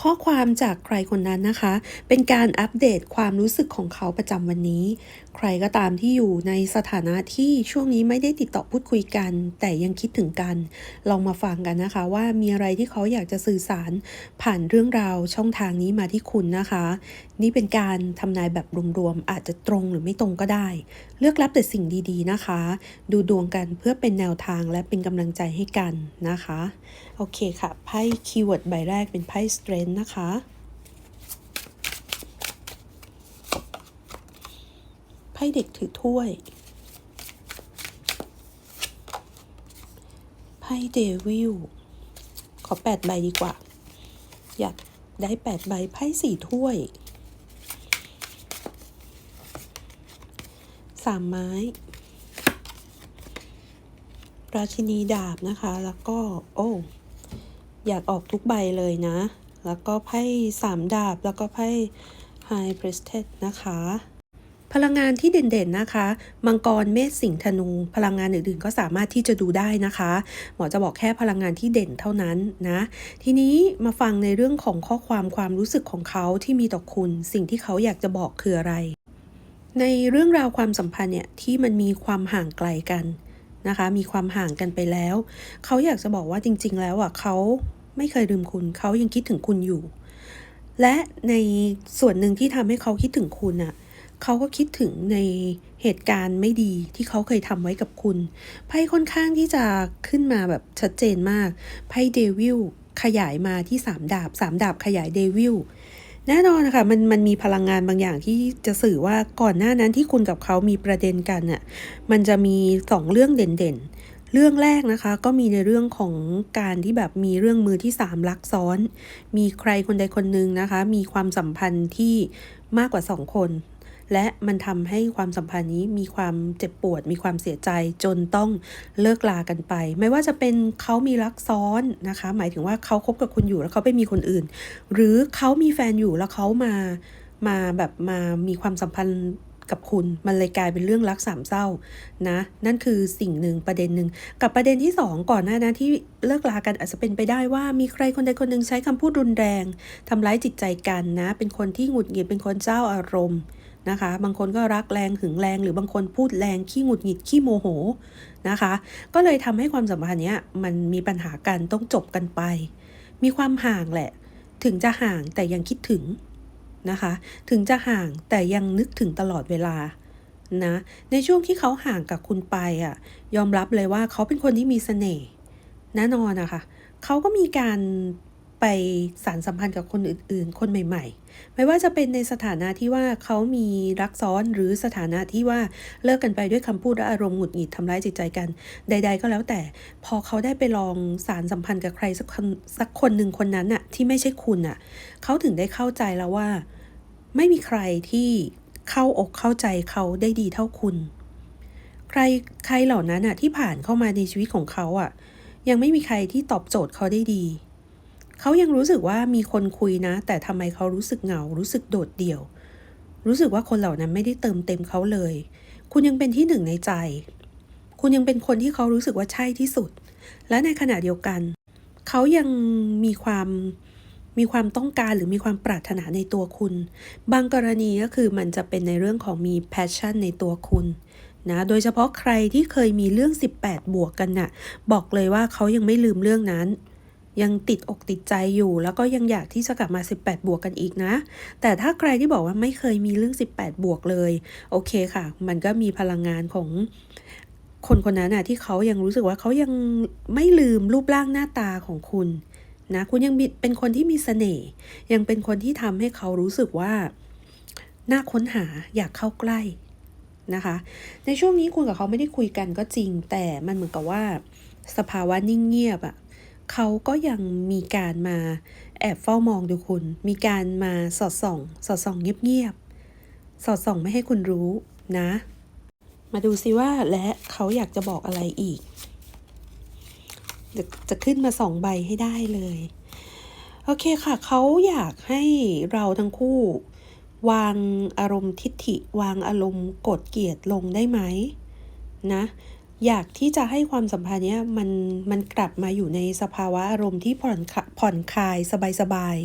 ข้อความจากใครคนนั้นนะคะ เป็นการอัปเดตความรู้สึกของเขาประจำวันนี้ ใครก็ตามที่อยู่ในสถานะที่ช่วงนี้ไม่ได้ติดต่อพูดคุยกัน แต่ยังคิดถึงกัน ลองมาฟังกันนะคะ ว่ามีอะไรที่เขาอยากจะสื่อสารผ่านเรื่องราวช่องทางนี้มาที่คุณนะคะ นี่เป็นการทำนายแบบรวมๆอาจจะตรงหรือไม่ตรงก็ได้ เลือกรับแต่สิ่งดีๆนะคะ ดูดวงกันเพื่อเป็นแนวทางและเป็นกำลังใจให้กันนะคะโอเคค่ะไพ่คีย์เวิร์ดใบแรกเป็นไพ่ strength นะคะ ไพ่เด็กถือถ้วย ไพ่เดวิล ขอแปดใบดีกว่า อยากได้แปดใบไพ่สี่ถ้วยสามไม้ ราชินีดาบนะคะ แล้วก็ โอ้ อยากออกทุกใบเลยนะ แล้วก็ไพ่สามดาบ แล้วก็ไพ่ High Priestess นะคะ พลังงานที่เด่นๆนะคะ มังกรเมษสิงห์ธนู พลังงานอื่นๆ ก็สามารถที่จะดูได้นะคะ หมอจะบอกแค่พลังงานที่เด่นเท่านั้นนะ ทีนี้มาฟังในเรื่องของข้อความความรู้สึกของเขาที่มีต่อคุณ สิ่งที่เขาอยากจะบอกคืออะไร ในเรื่องราวความสัมพันธ์เนี่ยที่มันมีความห่างไกลกันนะคะ มีความห่างกันไปแล้ว เขาอยากจะบอกว่าจริง ๆ แล้วอะเขา ไม่เคยลืมคุณ เขายังคิดถึงคุณอยู่ และในส่วนหนึ่งที่ทำให้เขาคิดถึงคุณอะเขาก็คิดถึงในเหตุการณ์ไม่ดีที่เขาเคยทำไว้กับคุณ ไพ่ค่อนข้างที่จะขึ้นมาแบบชัดเจนมาก ไพ่เดวิลขยายมาที่สามดาบสามดาบขยายเดวิลแน่นอนนะคะมันมันมีพลังงานบางอย่างที่จะสื่อว่าก่อนหน้านั้นที่คุณกับเขามีประเด็นกันน่ะมันจะมีสองเรื่องเด่น เรื่องแรกนะคะก็มีในเรื่องของการที่แบบมีเรื่องมือที่สามลักซ้อน มีใครคนใดคนหนึ่งนะคะ มีความสัมพันธ์ที่มากกว่าสองคน และมันทำให้ความสัมพันธ์นี้มีความเจ็บปวด มีความเสียใจจนต้องเลิกลากันไป ไม่ว่าจะเป็นเขามีรักซ้อนนะคะ หมายถึงว่าเขาคบกับคุณอยู่แล้วเขาไปมีคนอื่น หรือเขามีแฟนอยู่แล้วเขามามาแบบมามีความสัมพันธ์ กับคุณ มันเลยกลายเป็นเรื่องรักสามเศร้านะ นั่นคือสิ่งหนึ่งประเด็นหนึ่งกับประเด็นที่สองก่อนหน้านะที่เลิกลากันอาจจะเป็นไปได้ว่ามีใครคนใดคนหนึ่งใช้คำพูดรุนแรงทำร้ายจิตใจกันนะ เป็นคนที่หงุดหงิดเป็นคนเจ้าอารมณ์นะคะ บางคนก็รักแรงหึงแรง หรือบางคนพูดแรงขี้หงุดหงิดขี้โมโหนะคะ ก็เลยทำให้ความสัมพันธ์เนี้ยมันมีปัญหากันต้องจบกันไป มีความห่างแหละ ถึงจะห่างแต่ยังคิดถึง นะคะ ถึงจะห่างแต่ยังนึกถึงตลอดเวลานะในช่วงที่เขาห่างกับคุณไปอะ ยอมรับเลยว่าเขาเป็นคนที่มีเสน่ห์แน่นอนนะคะเขาก็มีการ ไปสารสัมพันธ์กับคนอื่นๆ คนใหม่ ๆ ไม่ว่าจะเป็นในสถานะที่ว่าเขามีรักซ้อนหรือสถานะที่ว่าเลิกกันไปด้วยคำพูดและอารมณ์หงุดหงิดทำร้ายจิตใจกัน ใด ๆ ก็แล้วแต่ พอเขาได้ไปลองสารสัมพันธ์กับใครสักคนสักคนหนึ่งคนนั้นน่ะที่ไม่ใช่คุณน่ะเขาถึงได้เข้าใจแล้วว่า ไม่มีใครที่เข้าอกเข้าใจเขาได้ดีเท่าคุณ ใครใครเหล่านั้นอะที่ผ่านเข้ามาในชีวิตของเขาอะยังไม่มีใครที่ตอบโจทย์เขาได้ดี เขายังรู้สึกว่ามีคนคุยนะ แต่ทำไมเขารู้สึกเหงา รู้สึกโดดเดี่ยว รู้สึกว่าคนเหล่านั้นไม่ได้เติมเต็มเขาเลย คุณยังเป็นที่หนึ่งในใจ คุณยังเป็นคนที่เขารู้สึกว่าใช่ที่สุด และในขณะเดียวกัน เขายังมีความมีความต้องการหรือมีความปรารถนาในตัวคุณ บางกรณีก็คือมันจะเป็นในเรื่องของมี passion ในตัวคุณนะ โดยเฉพาะใครที่เคยมีเรื่อง 18 บวกกันน่ะ บอกเลยว่าเขายังไม่ลืมเรื่องนั้น ยังติดอกติดใจอยู่ แล้วก็ยังอยากที่จะกลับมา 18 บวกกันอีกนะ แต่ถ้าใครที่บอกว่าไม่เคยมีเรื่อง 18 บวกเลย โอเคค่ะ มันก็มีพลังงานของคนคนนั้นน่ะที่เขายังรู้สึกว่าเขายังไม่ลืมรูปร่างหน้าตาของคุณนะคุณยังเป็นคนที่มีเสน่ห์ยังเป็นคนที่ทำให้เขารู้สึกว่าน่าค้นหาอยากเข้าใกล้นะคะ ในช่วงนี้คุณกับเขาไม่ได้คุยกันก็จริง แต่มันเหมือนกับว่า สภาวะนิ่งเงียบอะ เขาก็ยังมีการมาแอบเฝ้ามองดูคุณ มีการมาสอดส่อง สอดส่องเงียบๆ สอดส่องไม่ให้คุณรู้นะ มาดูซิว่าและเขาอยากจะบอกอะไรอีก จะจะขึ้นมาสองใบให้ได้เลย โอเคค่ะ เขาอยากให้เราทั้งคู่ วางอารมณ์ทิฐิ วางอารมณ์กดเกลียดลงได้ไหมนะ อยากที่จะให้ความสัมพันธ์เนี้ยมันมันกลับมาอยู่ในสภาวะอารมณ์ที่ผ่อนผ่อนคลายสบายสบาย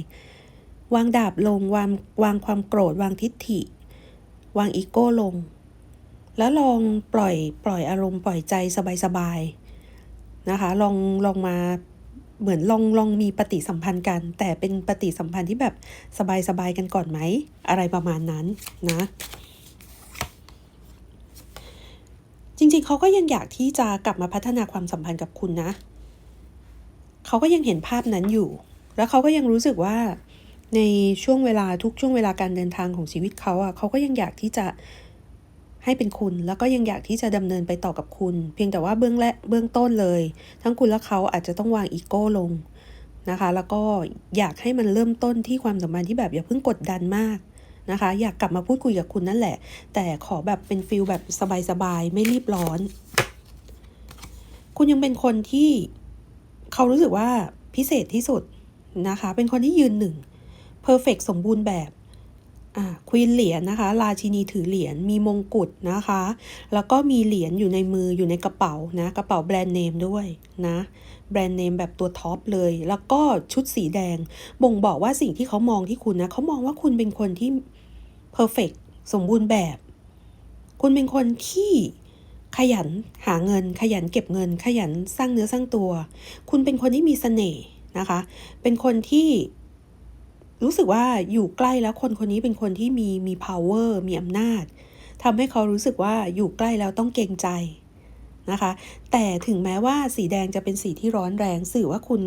วางดาบลงวางวางความโกรธ วางทิฏฐิ วางอีโก้ลง แล้วลองปล่อยปล่อยอารมณ์ปล่อยใจสบายๆนะคะ ลองลองมาเหมือนลองลองมีปฏิสัมพันธ์กัน แต่เป็นปฏิสัมพันธ์ที่แบบสบายๆกันก่อนไหม อะไรประมาณนั้นนะ จริงๆ เขาก็ยังอยากที่จะกลับมาพัฒนาความสัมพันธ์กับคุณนะ เขาก็ยังเห็นภาพนั้นอยู่ แล้วเขาก็ยังรู้สึกว่าในช่วงเวลาทุกช่วงเวลาการเดินทางของชีวิตเขาอะเขาก็ยังอยากที่จะให้เป็นคุณ แล้วก็ยังอยากที่จะดำเนินไปต่อกับคุณ เพียงแต่ว่าเบื้องและเบื้องต้นเลย ทั้งคุณและเขาอาจจะต้องวางอีโก้ลงนะคะ แล้วก็อยากให้มันเริ่มต้นที่ความสัมพันธ์ที่แบบอย่าเพิ่งกดดันมาก นะคะ อยากกลับมาพูดคุยกับคุณนั่นแหละ แต่ขอแบบเป็นฟิลแบบสบายๆ ไม่รีบร้อน คุณยังเป็นคนที่เขารู้สึกว่าพิเศษที่สุดนะคะ เป็นคนที่ยืนหนึ่งเพอร์เฟกสมบูรณ์แบบ ควีนเหรียญนะคะ ราชินีถือเหรียญ มีมงกุฎนะคะ แล้วก็มีเหรียญอยู่ในมืออยู่ในกระเป๋านะ กระเป๋าแบรนด์เนมด้วยนะ แบรนด์เนมแบบตัวท็อปเลย แล้วก็ชุดสีแดง บ่งบอกว่าสิ่งที่เขามองที่คุณนะเขามองว่าคุณเป็นคนที่เพอร์เฟกสมบูรณ์แบบ คุณเป็นคนที่ขยันหาเงิน ขยันเก็บเงิน ขยันสร้างเนื้อสร้างตัว คุณเป็นคนที่มีเสน่ห์นะคะ เป็นคนที่ รู้สึกว่าอยู่ใกล้แล้วคนคนนี้เป็นคนที่มีมี power มีอำนาจทำให้เขารู้สึกว่าอยู่ใกล้แล้วต้องเกรงใจนะคะ แต่ถึงแม้ว่าสีแดงจะเป็นสีที่ร้อนแรง สื่อว่าคุณ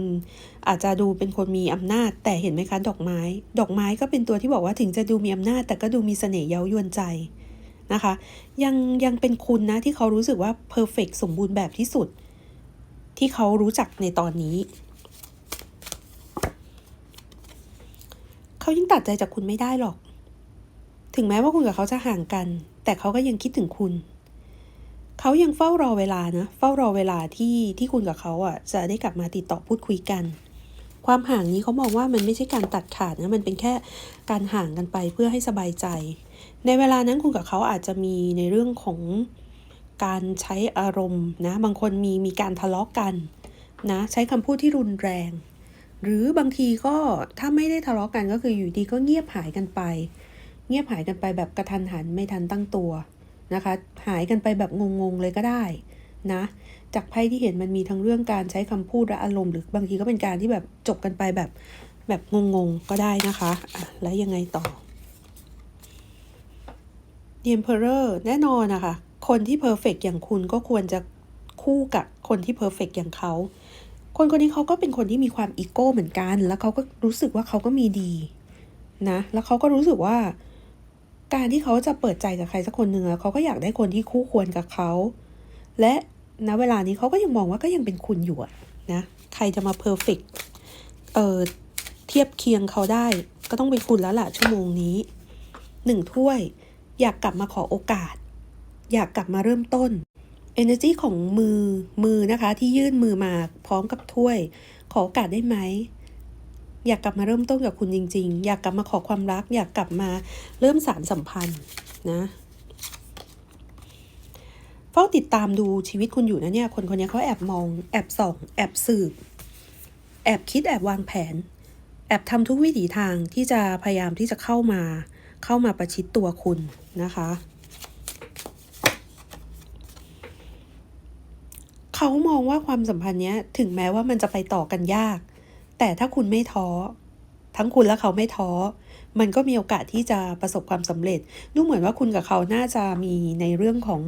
อาจจะดูเป็นคนมีอำนาจ แต่เห็นไหมคะดอกไม้ ดอกไม้ก็เป็นตัวที่บอกว่าถึงจะดูมีอำนาจ แต่ก็ดูมีเสน่ห์เย้ายวนใจนะคะ ยังยังเป็นคุณนะที่เขารู้สึกว่าเพอร์เฟกสมบูรณ์แบบที่สุด ที่เขารู้จักในตอนนี้ เขายังตัดใจจากคุณไม่ได้หรอก ถึงแม้ว่าคุณกับเขาจะห่างกัน แต่เขาก็ยังคิดถึงคุณ เขายังเฝ้ารอเวลานะ เฝ้ารอเวลาที่ที่คุณกับเขาอะ จะได้กลับมาติดต่อพูดคุยกัน ความห่างนี้เขามองว่ามันไม่ใช่การตัดขาดนะ มันเป็นแค่การห่างกันไปเพื่อให้สบายใจ ในเวลานั้นคุณกับเขาอาจจะมีในเรื่องของการใช้อารมณ์นะ บางคนมีมีการทะเลาะกกันนะ ใช้คำพูดที่รุนแรง หรือบางทีก็ถ้าไม่ได้ทะเลาะกันก็คืออยู่ดีก็เงียบหายกันไป เงียบหายกันไปแบบกระทันหันไม่ทันตั้งตัวนะคะ หายกันไปแบบงงๆเลยก็ได้นะ จากไพ่ที่เห็นมันมีทั้งเรื่องการใช้คำพูดและอารมณ์หรือบางทีก็เป็นการที่แบบจบกันไปแบบแบบงงๆก็ได้นะคะะแล้วยังไงต่อ The Emperor แน่นอนนะคะ คนที่เพอร์เฟกอย่างคุณก็ควรจะคู่กับคนที่เพอร์เฟกอย่างเขา คนคนนี้เขาก็เป็นคนที่มีความอีโก้เหมือนกัน แล้วเขาก็รู้สึกว่าเขาก็มีดีนะ แล้วเขาก็รู้สึกว่า การที่เขาจะเปิดใจกับใครสักคนหนึ่งเขาก็อยากได้คนที่คู่ควรกับเขา และณเวลานี้เขาก็ยังมองว่าก็ยังเป็นคุณอยู่นะ ใครจะมาเพอร์เฟกเอ่อเทียบเคียงเขาได้ ก็ต้องเป็นคุณแล้วล่ะชั่วโมงนี้หนึ่งถ้วย อยากกลับมาขอโอกาส อยากกลับมาเริ่มต้น energy ของมือมือนะคะ ที่ยื่นมือมาพร้อมกับถ้วย ขอโอกาสได้ไหม อยากกลับมาเริ่มต้นกับคุณจริง ๆ อยากกลับมาขอความรัก อยากกลับมาเริ่มสารสัมพันธ์นะเฝ้าติดตามดูชีวิตคุณอยู่นะเนี่ย คนคนนี้เขาแอบมอง แอบส่อง แอบสืบ แอบคิดแอบวางแผน แอบทำทุกวิถีทางที่จะพยายามที่จะเข้ามา เข้ามาประชิดตัวคุณนะคะ เขามองว่าความสัมพันธ์เนี้ย ถึงแม้ว่ามันจะไปต่อกันยาก แต่ถ้าคุณไม่ท้อ ทั้งคุณและเขาไม่ท้อ มันก็มีโอกาสที่จะประสบความสำเร็จ ดูเหมือนว่าคุณกับเขาน่าจะมีในเรื่องของ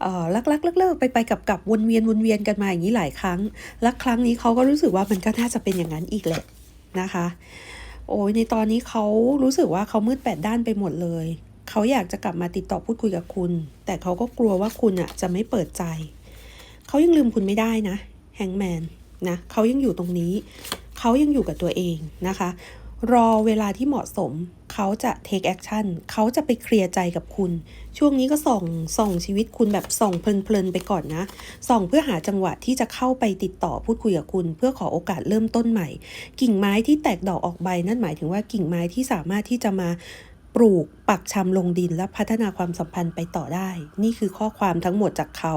เอ่อลักลักเลิกไปไปกับกับวนเวียนวนเวียนกันมาอย่างนี้หลายครั้ง และครั้งนี้เขาก็รู้สึกว่ามันก็น่าจะเป็นอย่างนั้นอีกแหละนะคะ โอ้ยในตอนนี้เขารู้สึกว่าเขามืดแปดด้านไปหมดเลย เขาอยากจะกลับมาติดต่อพูดคุยกับคุณ แต่เขาก็กลัวว่าคุณอะจะไม่เปิดใจ เขายังลืมคุณไม่ได้นะแฮงแมนนะเขายังอยู่ตรงนี้ เขายังอยู่กับตัวเองนะคะ รอเวลาที่เหมาะสม เขาจะ take action เขาจะไปเคลียร์ใจกับคุณ ช่วงนี้ก็ส่องส่องชีวิตคุณแบบส่องเพลินๆไปก่อนนะ ส่องเพื่อหาจังหวะที่จะเข้าไปติดต่อพูดคุยกับคุณ เพื่อขอโอกาสเริ่มต้นใหม่ กิ่งไม้ที่แตกดอกออกใบนั่นหมายถึงว่ากิ่งไม้ที่สามารถที่จะมา ปลูกปักชำลงดินและพัฒนาความสัมพันธ์ไปต่อได้ นี่คือข้อความทั้งหมดจากเขา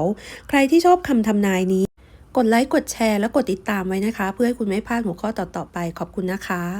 ใครที่ชอบคำทำนายนี้ กดไลค์กดแชร์และกดติดตามไว้นะคะ เพื่อให้คุณไม่พลาดหัวข้อต่อๆไปขอบคุณนะคะ